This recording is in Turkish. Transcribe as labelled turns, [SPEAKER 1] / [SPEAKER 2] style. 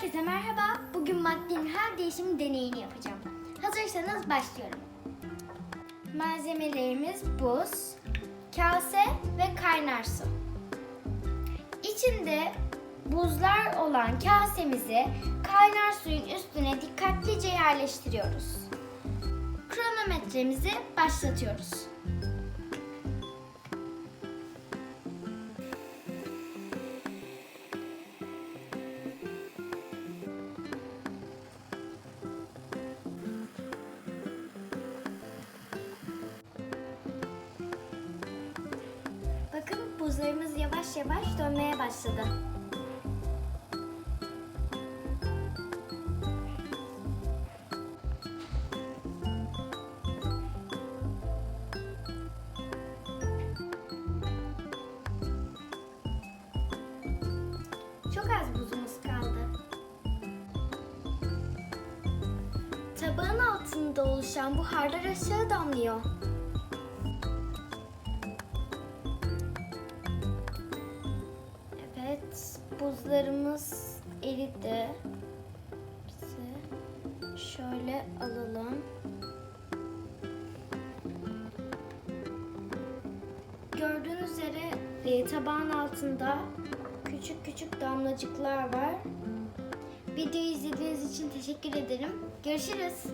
[SPEAKER 1] Herkese merhaba. Bugün maddenin her değişim deneyini yapacağım. Hazırsanız başlıyorum. Malzemelerimiz buz, kase ve kaynar su. İçinde buzlar olan kasemizi kaynar suyun üstüne dikkatlice yerleştiriyoruz. Kronometremizi başlatıyoruz. Bakın buzlarımız yavaş yavaş dönmeye başladı. Çok az buzumuz kaldı. Tabağın altında oluşan buharlar aşağı damlıyor. Buzlarımız eridi. Şöyle alalım. Gördüğünüz üzere e, tabağın altında küçük küçük damlacıklar var. Videoyu izlediğiniz için teşekkür ederim. Görüşürüz.